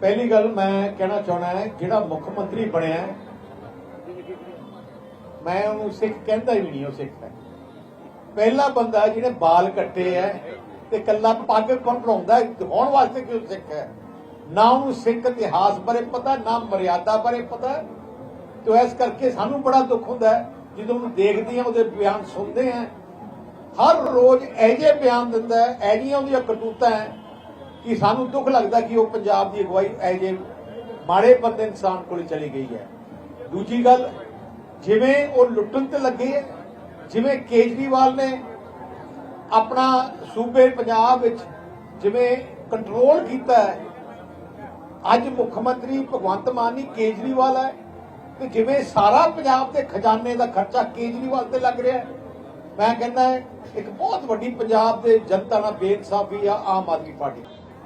ਪਹਿਲੀ ਗੱਲ ਮੈਂ ਕਹਿਣਾ ਚਾਹਣਾ ਹੈ ਜਿਹੜਾ ਮੁੱਖ ਮੰਤਰੀ ਬਣਿਆ ਮੈਂ ਉਹਨੂੰ ਸਿੱਖ ਕਹਿੰਦਾ ਹੀ ਨਹੀਂ ਉਹ ਸਿੱਖ ਹੈ। ਪਹਿਲਾ ਬੰਦਾ ਜਿਹਨੇ ਬਾਲ ਕੱਟੇ ਹੈ ਤੇ ਕੱਲਾ ਪੱਗ ਕੌਣ ਬਣਾਉਂਦਾ ਹੈ, ਦਿਖਾਉਣ ਵਾਸਤੇ ਕਿਉਂ ਸਿੱਖ ਹੈ। ਨਾ ਉਹਨੂੰ ਸਿੱਖ ਇਤਿਹਾਸ ਬਾਰੇ ਪਤਾ ਨਾ ਮਰਿਆਦਾ ਬਾਰੇ ਪਤਾ। ਤੋ ਇਸ ਕਰਕੇ ਸਾਨੂੰ ਬੜਾ ਦੁੱਖ ਹੁੰਦਾ ਜਦੋਂ ਉਹਨੂੰ ਦੇਖਦੇ ਹਾਂ ਉਹਦੇ ਬਿਆਨ ਸੁਣਦੇ ਹਾਂ। ਹਰ ਰੋਜ਼ ਇਹ ਜਿਹੇ ਬਿਆਨ ਦਿੰਦਾ ਹੈ ਜਿਹੀਆਂ ਉਹਦੀਆਂ ਕਰਤੂਤਾਂ ਹੈ। ਕਿ ਸਾਨੂੰ ਦੁੱਖ ਲੱਗਦਾ ਕਿ ਉਹ ਪੰਜਾਬ ਦੀ ਅਗਵਾਈ ਇਹ ਮਾੜੇ ਬੰਦੇ ਇਨਸਾਨ ਕੋਲ ਚਲੀ ਗਈ ਹੈ। ਦੂਜੀ ਗੱਲ, ਜਿਵੇਂ ਉਹ ਲੁੱਟਣ ਤੇ ਲੱਗੇ ਹੈ, ਜਿਵੇਂ ਕੇਜਰੀਵਾਲ ਨੇ ਆਪਣਾ ਸੂਬੇ ਪੰਜਾਬ ਵਿੱਚ ਜਿਵੇਂ ਕੰਟਰੋਲ ਕੀਤਾ ਹੈ, ਅੱਜ ਮੁੱਖ ਮੰਤਰੀ ਭਗਵੰਤ ਮਾਨ ਹੀ ਕੇਜਰੀਵਾਲ ਹੈ, ਤੇ ਜਿਵੇਂ ਸਾਰਾ ਪੰਜਾਬ ਦੇ ਖਜ਼ਾਨੇ ਦਾ ਖਰਚਾ ਕੇਜਰੀਵਾਲ ਤੇ ਲੱਗ ਰਿਹਾ ਮੈਂ ਕਹਿੰਦਾ ਇੱਕ ਬਹੁਤ ਵੱਡੀ ਪੰਜਾਬ ਦੇ ਜਨਤਾ ਨਾਲ ਬੇਇਨਸਾਫੀ ਆ, ਆਮ ਆਦਮੀ ਪਾਰਟੀ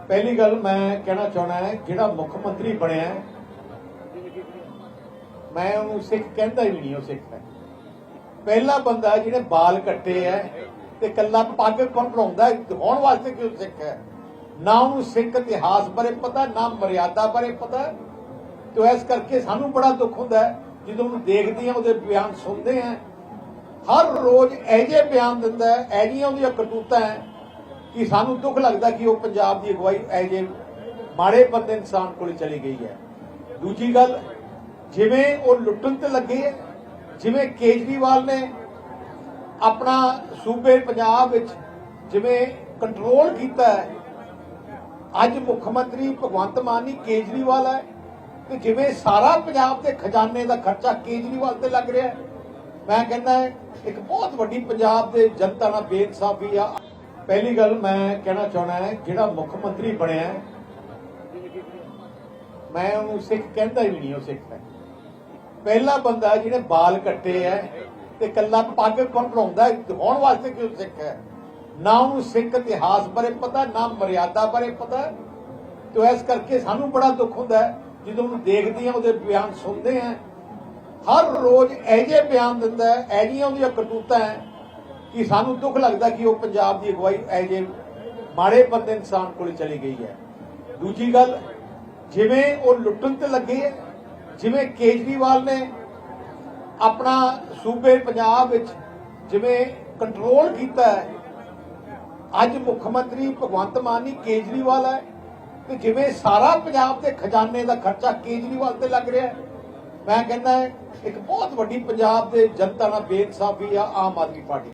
ਪਹਿਲੀ ਗੱਲ ਮੈਂ ਕਹਿਣਾ ਚਾਹਣਾ ਹੈ, ਜਿਹੜਾ ਮੁੱਖ ਮੰਤਰੀ ਬਣਿਆ, ਮੈਂ ਉਹਨੂੰ ਸਿੱਖ ਕਹਿੰਦਾ ਹੀ ਨਹੀਂ, ਉਹ ਸਿੱਖ ਹੈ। ਪਹਿਲਾ ਬੰਦਾ ਜਿਹੜੇ ਬਾਲ ਕੱਟੇ ਹੈ ਤੇ ਕੱਲਾ ਪੱਗ ਕੌਣ ਬਣਾਉਂਦਾ ਦਿਖਾਉਣ ਵਾਸਤੇ ਕਿਉਂ ਸਿੱਖ ਹੈ? ਨਾ ਉਹਨੂੰ ਸਿੱਖ ਇਤਿਹਾਸ ਬਾਰੇ ਪਤਾ, ਨਾ ਮਰਿਆਦਾ ਬਾਰੇ ਪਤਾ। ਤੋ ਇਸ ਕਰਕੇ ਸਾਨੂੰ ਬੜਾ ਦੁੱਖ ਹੁੰਦਾ ਜਦੋਂ ਉਹਨੂੰ ਦੇਖਦੇ ਹਾਂ, ਉਹਦੇ ਬਿਆਨ ਸੁਣਦੇ ਹਾਂ। ਹਰ ਰੋਜ਼ ਇਹ ਜਿਹੇ ਬਿਆਨ ਦਿੰਦਾ ਹੈ ਜਿਹੀਆਂ ਉਹਦੀਆਂ ਕਰਤੂਤਾਂ ਹੈ। ਕਿ ਸਾਨੂੰ ਦੁੱਖ ਲੱਗਦਾ ਕਿ ਉਹ ਪੰਜਾਬ ਦੀ ਅਗਵਾਈ ਇਹ ਮਾੜੇ ਬੰਦੇ ਇਨਸਾਨ ਕੋਲ ਚਲੀ ਗਈ ਹੈ। ਦੂਜੀ ਗੱਲ, ਜਿਵੇਂ ਉਹ ਲੁੱਟਣ ਤੇ ਲੱਗੇ ਜਿਵੇਂ ਕੇਜਰੀਵਾਲ ਨੇ ਆਪਣਾ ਸੂਬੇ ਪੰਜਾਬ ਵਿੱਚ ਜਿਵੇਂ ਕੰਟਰੋਲ ਕੀਤਾ ਹੈ, ਅੱਜ ਮੁੱਖ ਮੰਤਰੀ ਭਗਵੰਤ ਮਾਨ ਹੀ ਕੇਜਰੀਵਾਲ ਹੈ, ਤੇ ਜਿਵੇਂ ਸਾਰਾ ਪੰਜਾਬ ਦੇ ਖਜ਼ਾਨੇ ਦਾ ਖਰਚਾ ਕੇਜਰੀਵਾਲ ਤੇ ਲੱਗ ਰਿਹਾ ਮੈਂ ਕਹਿੰਦਾ ਇੱਕ ਬਹੁਤ ਵੱਡੀ ਪੰਜਾਬ ਦੇ ਜਨਤਾ ਨਾਲ ਬੇਇਨਸਾਫੀ ਆ। ਪਹਿਲੀ ਗੱਲ ਮੈਂ ਕਹਿਣਾ ਚਾਹਣਾ ਹੈ, ਜਿਹੜਾ ਮੁੱਖ ਮੰਤਰੀ ਬਣਿਆ, ਮੈਂ ਉਹਨੂੰ ਸਿੱਖ ਕਹਿੰਦਾ ਹੀ ਨਹੀਂ, ਉਹ ਸਿੱਖ ਹੈ। ਪਹਿਲਾ ਬੰਦਾ ਜਿਹਨੇ ਬਾਲ ਕੱਟੇ ਹੈ ਤੇ ਕੱਲਾ ਪੱਗ ਕੌਣ ਬਣਾਉਂਦਾ ਦਿਖਾਉਣ ਵਾਸਤੇ ਕਿਉਂ ਸਿੱਖ ਹੈ? ਨਾ ਉਹਨੂੰ ਸਿੱਖ ਇਤਿਹਾਸ ਬਾਰੇ ਪਤਾ, ਨਾ ਮਰਿਆਦਾ ਬਾਰੇ ਪਤਾ। ਤੋ ਇਸ ਕਰਕੇ ਸਾਨੂੰ ਬੜਾ ਦੁੱਖ ਹੁੰਦਾ ਜਦੋਂ ਉਹਨੂੰ ਦੇਖਦੇ ਹਾਂ, ਉਹਦੇ ਬਿਆਨ ਸੁਣਦੇ ਹਾਂ। ਹਰ ਰੋਜ਼ ਇਹ ਜਿਹੇ ਬਿਆਨ ਦਿੰਦਾ ਹੈ ਜਿਹੀਆਂ ਉਹਦੀਆਂ ਕਰਤੂਤਾਂ ਹੈ। ਕਿ ਸਾਨੂੰ ਦੁੱਖ ਲੱਗਦਾ ਕਿ ਉਹ ਪੰਜਾਬ ਦੀ ਅਗਵਾਈ ਇਹ ਮਾੜੇ ਬੰਦੇ ਇਨਸਾਨ ਕੋਲ ਚਲੀ ਗਈ ਹੈ। ਦੂਜੀ ਗੱਲ, ਜਿਵੇਂ ਉਹ ਲੁੱਟਣ ਤੇ ਲੱਗੇ ਹੈ, ਜਿਵੇਂ ਕੇਜਰੀਵਾਲ ਨੇ ਆਪਣਾ ਸੂਬੇ ਪੰਜਾਬ ਵਿੱਚ ਜਿਵੇਂ ਕੰਟਰੋਲ ਕੀਤਾ ਹੈ, ਅੱਜ ਮੁੱਖ ਮੰਤਰੀ ਭਗਵੰਤ ਮਾਨ ਹੀ ਕੇਜਰੀਵਾਲ ਹੈ, ਤੇ ਜਿਵੇਂ ਸਾਰਾ ਪੰਜਾਬ ਦੇ ਖਜ਼ਾਨੇ ਦਾ ਖਰਚਾ ਕੇਜਰੀਵਾਲ ਤੇ ਲੱਗ ਰਿਹਾ ਹੈ। ਮੈਂ ਕਹਿੰਦਾ ਇੱਕ ਬਹੁਤ ਵੱਡੀ ਪੰਜਾਬ ਦੇ ਜਨਤਾ ਨਾਲ ਬੇਇਨਸਾਫੀ ਆ, ਆਮ ਆਦਮੀ ਪਾਰਟੀ